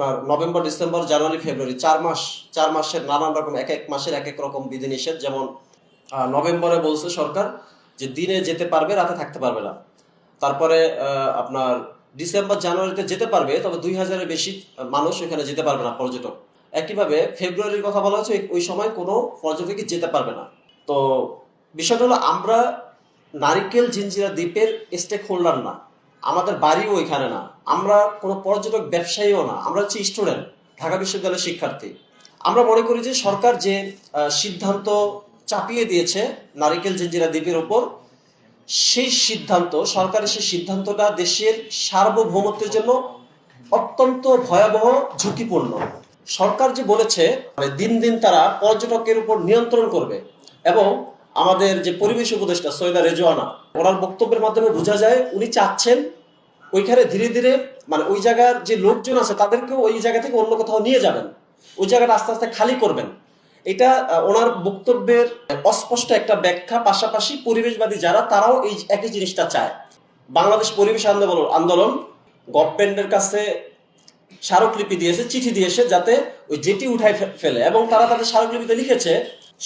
আপনার November, December, জানুয়ারি, ফেব্রুয়ারি, চার মাস, চার মাসের নানান রকম এক এক মাসের এক এক রকম বিধিনিষেধ। যেমন নভেম্বরে বলছে সরকার যে দিনে যেতে পারবে, রাতে থাকতে পারবে না। তারপরে আপনার ডিসেম্বর, জানুয়ারিতে যেতে পারবে, তবে দুই হাজারের বেশি মানুষ এখানে যেতে পারবে না, পর্যটক। একইভাবে ফেব্রুয়ারির কথা বলা হচ্ছে, ওই সময় কোনো পর্যটকই যেতে পারবে না। তো বিষয়টা হলো, আমরা নারিকেল, জিঞ্জিরা দ্বীপের স্টেক হোল্ডার না। আমাদের বাড়িও এখানে না। আমরা কোনো পর্যটক ব্যবসায়ীও না। আমরা হচ্ছে স্টুডেন্ট, ঢাকা বিশ্ববিদ্যালয়ের শিক্ষার্থী। আমরা মনে করি যে সরকার যে সিদ্ধান্ত চাপিয়ে দিয়েছে নারিকেল জিঞ্জিরা দ্বীপের ওপর, সেই সিদ্ধান্ত, সরকারের সেই সিদ্ধান্তটা দেশের সার্বভৌমত্বের জন্য অত্যন্ত ভয়াবহ, ঝুঁকিপূর্ণ। সরকার যে বলেছে মানে দিন দিন তারা পর্যটকের উপর নিয়ন্ত্রণ করবে এবং আমাদের যে পরিবেশ উপদেষ্টা সৈয়দা রেজওয়ানা, ওনার বক্তব্যের মাধ্যমে বোঝা যায়, উনি চাচ্ছেন ওইখানে ধীরে ধীরে মানে ওই জায়গার যে লোকজন আছে, তাদেরকেও ওই জায়গা থেকে অন্য কোথাও নিয়ে যাবেন। ওই জায়গাটা আস্তে আস্তে খালি করবেন। এটা ওনার বক্তব্যের অস্পষ্ট একটা ব্যাখ্যা। পাশাপাশি পরিবেশবাদী যারা, তারাও এই একই জিনিসটা চায়। বাংলাদেশ পরিবেশ আন্দোলন আন্দোলন গভর্নমেন্টের কাছে স্মারকলিপি দিয়েছে, চিঠি দিয়েছে, যাতে ওই জেটি উঠায় ফেলে এবং তারা তাদের স্মারকলিপিতে লিখেছে,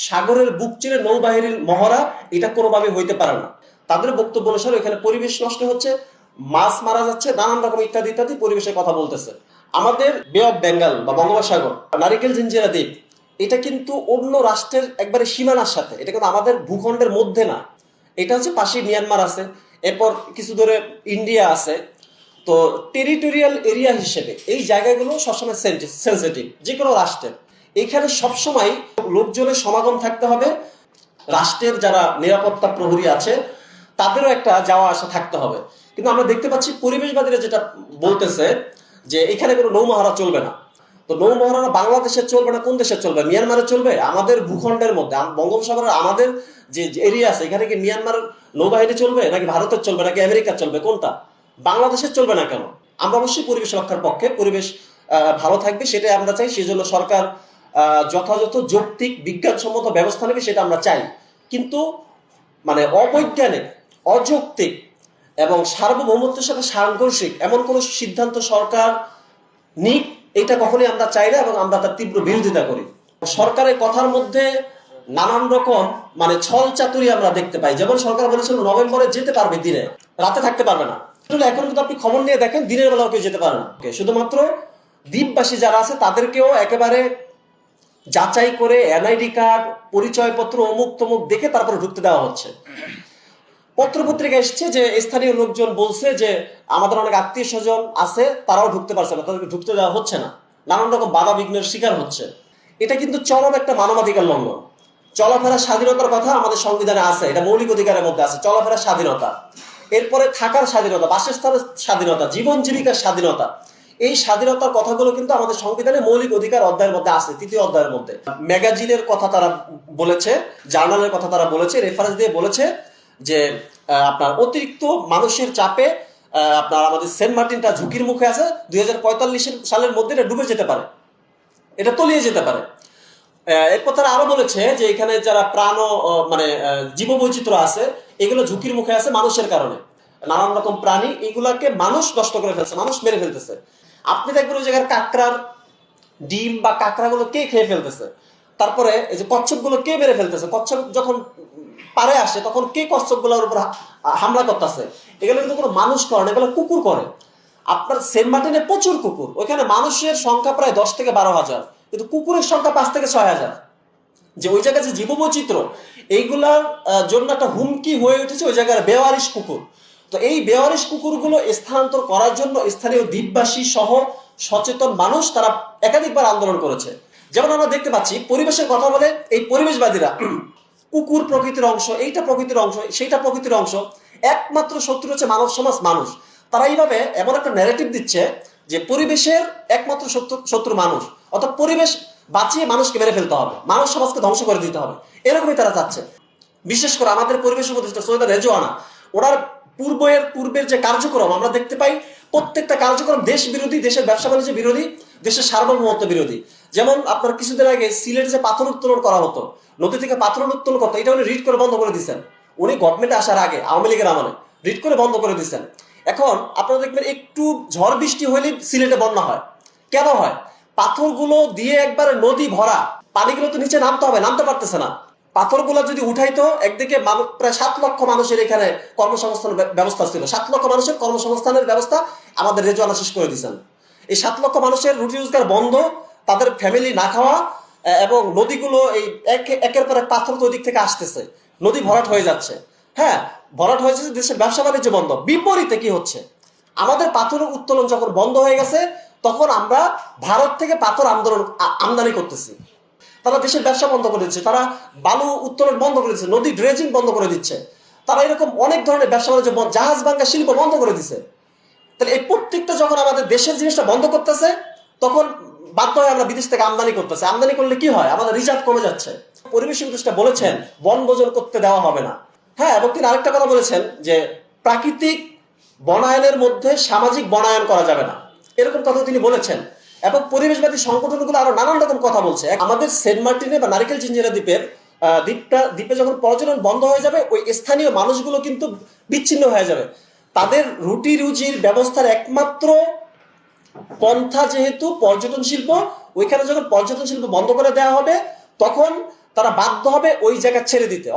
সাগরের বুক চিরে নৌবাহিনীর মহড়া, এটা কোনোভাবে হইতে পারে না। তাদের বক্তব্য অনুসারে এখানে পরিবেশ নষ্ট হচ্ছে। মাছ মারা যাচ্ছে নানান রকম ইত্যাদি ইত্যাদি পরিবেশের কথা বলতেছে। আমাদের বে অফ বেঙ্গল বা বঙ্গোপসাগর, নারিকেল, জিঞ্জিরা দ্বীপ, এটা কিন্তু অন্য রাষ্ট্রের একবারে সীমানার সাথে। এটা কিন্তু আমাদের ভূখণ্ডের মধ্যে না। এটা হচ্ছে পাশে মিয়ানমার আছে। এরপর কিছু দূরে ইন্ডিয়া আছে। তো টেরিটোরিয়াল এরিয়া হিসেবে এই জায়গাগুলো সবসময় সেন্সিটিভ যে কোনো রাষ্ট্রের। এখানে সবসময় লোকজনের সমাগম থাকতে হবে। রাষ্ট্রের যারা নিরাপত্তা প্রহরী আছে, তাদেরও একটা যাওয়া আসা থাকতে হবে। কিন্তু আমরা দেখতে পাচ্ছি পরিবেশবাদীরা যেটা বলতেছে যে এখানে কোনো নৌমহারা চলবে না। তো নৌমহারা বাংলাদেশে চলবে না, কোন দেশে চলবে? মিয়ানমারে চলবে? আমাদের ভূখণ্ডের মধ্যে বঙ্গোপসাগরের আমাদের যে এরিয়া আছে, এখানে কি মিয়ানমার নৌবাহিনী চলবে, নাকি ভারতের চলবে, নাকি আমেরিকার চলবে? কোনটা? বাংলাদেশের চলবে না কেন? আমরা অবশ্যই পরিবেশ রক্ষার পক্ষে, পরিবেশ ভালো থাকবে, সেটাই আমরা চাই, সেজন্য সরকার যথাযথ যৌক্তিক, বিজ্ঞানসম্মত ব্যবস্থা নেবে, সেটা আমরা চাই। কিন্তু মানে অবৈজ্ঞানিক, অযৌক্তিক এবং সার্বভৌমত্বের সাথে সাংঘর্ষিক, এমন কোনো সিদ্ধান্ত সরকার নিক, এটা কখনোই আমরা চাই না এবং আমরা তার তীব্র বিরোধিতা করি। সরকারের কথার মধ্যে নানান রকম মানে ছল চাতুরি আমরা দেখতে পাই। যেমন সরকার বলেছিল, নভেম্বরে যেতে পারবে দিনে, রাতে থাকতে পারবে না। এখন কিন্তু আপনি খবর নিয়ে দেখেন, দিনের বেলাও কেউ যেতে পারে না। শুধুমাত্র দ্বীপবাসী যারা আছে, তাদেরকেও একেবারে যাচাই করে, এনআইডি কার্ড, পরিচয়পত্র অমুক তমুক দেখে তারপরে ঢুকতে দেওয়া হচ্ছে। পত্রপত্রিকা এসছে যে স্থানীয় লোকজন বলছে যে আমাদের অনেক আত্মীয় স্বজন আছে, তারাও ঢুকতে পারছে না, তাদেরকে ঢুকতে দেওয়া হচ্ছে না। নানান রকম বাধা বিঘ্নের শিকার হচ্ছে। এটা কিন্তু চরম একটা মানবাধিকার লঙ্ঘন। চলাফেরার স্বাধীনতার কথা আমাদের সংবিধানে আছে, এটা মৌলিক অধিকারের মধ্যে আছে চলাফেরার স্বাধীনতা। এরপরে থাকার স্বাধীনতা, বাসস্থানের স্বাধীনতা, জীবন জীবিকার স্বাধীনতা, এই স্বাধীনতার কথাগুলো কিন্তু আমাদের সংবিধানে মৌলিক অধিকার অধ্যায়ের মধ্যে আছে, তৃতীয় অধ্যায়ের মধ্যে। ম্যাগাজিনের কথা তারা বলেছে, জার্নালের কথা তারা বলেছে, রেফারেন্স দিয়ে বলেছে যে আপনার অতিরিক্ত মানুষের চাপে আপনার আমাদের সেন্ট মার্টিনটা ঝুঁকির মুখে আছে, দুই সালের মধ্যে এটা ডুবে যেতে পারে। এটা তলিয়ে যেতে পারে। এরপর তারা আরও বলেছে যে, এখানে যারা প্রাণ মানে জীব বৈচিত্র্য আছে, এগুলো ঝুঁকির মুখে আছে মানুষের কারণে। নানান রকম প্রাণী, এগুলাকে মানুষ নষ্ট করে ফেলছে, মানুষ মেরে ফেলতেছে। আপনি দেখবেন ওই জায়গার কাঁকড়ার ডিম বা কাঁকড়াগুলো কে খেয়ে ফেলতেছে? তারপরে এই যে কচ্ছপগুলো কে মেরে ফেলতেছে? কচ্ছপ যখন পারে আসে, তখন কে কচ্ছপগুলোর উপর হামলা করতেছে? এগুলো কিন্তু কোনো মানুষ করে না, এগুলো কুকুর করে। আপনার সেন্ট মার্টিনে প্রচুর কুকুর। ওইখানে মানুষের সংখ্যা প্রায় দশ থেকে বারো হাজার। কিন্তু কুকুরের সংখ্যা পাঁচ থেকে ছয় হাজার। যে ওই জায়গায় যে জীববৈচিত্র্য, এইগুলার জন্য একটা হুমকি হয়ে উঠেছে ওই জায়গার বেওয়ারিশ কুকুর। তো এই বেওয়ারিশ কুকুরগুলো স্থানান্তর করার জন্য স্থানীয় দ্বীপবাসী সহ সচেতন মানুষ তারা একাধিকবার আন্দোলন করেছে। যেমন আমরা দেখতে পাচ্ছি, পরিবেশের কথা বলে এই পরিবেশবাদীরা কুকুর প্রকৃতির অংশ, এইটা প্রকৃতির অংশ, সেইটা প্রকৃতির অংশ, একমাত্র শত্রু হচ্ছে মানব সমাজ, মানুষ। তারা এইভাবে এমন একটা ন্যারেটিভ দিচ্ছে যে পরিবেশের একমাত্র শত্রু শত্রু মানুষ। অর্থাৎ পরিবেশ বাঁচিয়ে মানুষকে মেরে ফেলতে হবে, মানব সমাজকে ধ্বংস করে দিতে হবে। এরকমই তারা চাচ্ছে। বিশেষ করে আমাদের পরিবেশ উপদেষ্টা সৈয়দা রেজওয়ানা, ওনার পূর্বের পূর্বের যে কার্যক্রম, আমরা দেখতে পাই প্রত্যেকটা কার্যক্রম দেশ বিরোধী, দেশের ব্যবসা বাণিজ্য বিরোধী, দেশের সার্বভৌমত্ব বিরোধী। যেমন আপনার কিছুদিন আগে সিলেটে যে পাথর উত্তোলন করা হতো, নদী থেকে পাথর উত্তোলন করতো, এটা উনি রিড করে বন্ধ করে দিচ্ছেন উনি গভর্নমেন্টে আসার আগে, আওয়ামী লীগের আমলে রিড করে বন্ধ করে দিচ্ছেন এখন আপনারা দেখবেন একটু ঝড় বৃষ্টি হলে সিলেটে বন্যা হয়। কেন হয়? পাথরগুলো দিয়ে একবারে নদী ভরা, পানিগুলো তো নিচে নামতে হবে, নামতে পারতেছে না। পাথরগুলো যদি উঠাইতো, একদিকে প্রায় সাত লক্ষ মানুষের এখানে কর্মসংস্থানের ব্য- ব্যবস্থা ছিল। সাত লক্ষ মানুষের কর্মসংস্থানের ব্যবস্থা আমাদের রেজওয়ানা শেষ করে দিয়েছেন। এই সাত লক্ষ মানুষের রুটি রোজগার বন্ধ তাদের ফ্যামিলি না খাওয়া এবং নদীগুলো এই এক- একের পর এক পাথর তো থেকে আসতেছে। নদী ভরাট হয়ে যাচ্ছে। হ্যাঁ ভরাট হয়েছে দেশের ব্যবসা বাণিজ্য বন্ধ। বিপরীতে কি হচ্ছে? আমাদের পাথরের উত্তোলন যখন বন্ধ হয়ে গেছে, তখন আমরা ভারত থেকে পাথর আন্দোলন আমদানি করতেছি। তারা দেশের ব্যবসা বন্ধ করে দিচ্ছে, তারা বালু উত্তোলন বন্ধ করে দিচ্ছে, নদী ড্রেজিং বন্ধ করে দিচ্ছে। তারা এরকম অনেক ধরনের ব্যবসা বাণিজ্য জাহাজ ভাঙ্গা শিল্প বন্ধ করে দিচ্ছে তাহলে এই প্রত্যেকটা যখন আমাদের দেশের জিনিসটা বন্ধ করতেছে, তখন বাধ্য হয়ে আমরা বিদেশ থেকে আমদানি করতেছি। আমদানি করলে কি হয়? আমাদের রিজার্ভ কমে যাচ্ছে। পরিবেশ উপদেষ্টা বলেছেন বনভোজন করতে দেওয়া হবে না। হ্যাঁ এবং তিনি আরেকটা কথা বলেছেন যে প্রাকৃতিক বনায়নের মধ্যে সামাজিক বনায়ন করা যাবে না। এরকম কথা তিনি বলেছেন। এবং পরিবেশবাদী সংগঠনগুলো আরও নানান রকম কথা বলছে। আমাদের সেন্ট মার্টিনে বা নারিকেল চিঞ্জিরা দ্বীপের দ্বীপটা, দ্বীপে যখন পর্যটন বন্ধ হয়ে যাবে, ওই স্থানীয় মানুষগুলো কিন্তু বিচ্ছিন্ন হয়ে যাবে। তাদের রুটি রুজির ব্যবস্থার একমাত্র পন্থা যেহেতু পর্যটন শিল্প, ওইখানে যখন পর্যটন শিল্প বন্ধ করে দেওয়া হবে, তখন তারা বাধ্য হবে ওই জায়গা ছেড়ে দিতে।